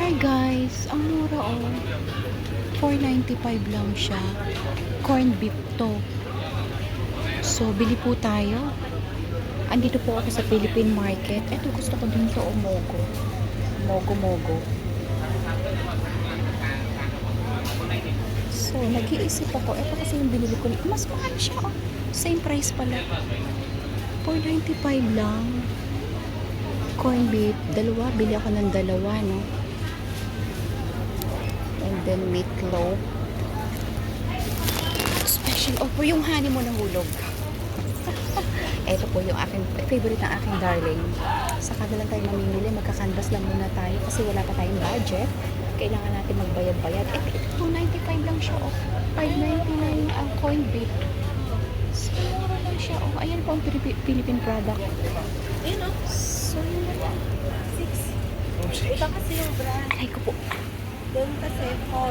Hi guys, ang mura oh. 4.95 lang siya. Corn beef to. So, bili po tayo. Andito po ako sa Philippine Market. Ito, gusto ko din to Mogo. Mogo Mogo. So, nag-iisip ako. Ito kasi yung binili ko. Mas mahal siya oh. Same price pala. 4.95 lang. Corn beef. Dalawa. Bili ako ng dalawa, no? And then meatloaf. Special offer yung honey mo nahulog. Ito po yung aking favorite ng aking darling. Saka na lang tayo mamimili. Magkakanvas lang muna tayo kasi wala pa tayong budget. Kailangan natin magbayad-bayad. Eh, ito, 295 lang siya. Oh. 599 ang coin beef. So, mura lang siya. Oh, ayan po ang Philippine product. Ayun o. So, yun na lang. Six. Iba kasi yung brand. Aray ko po. Doon kasi four.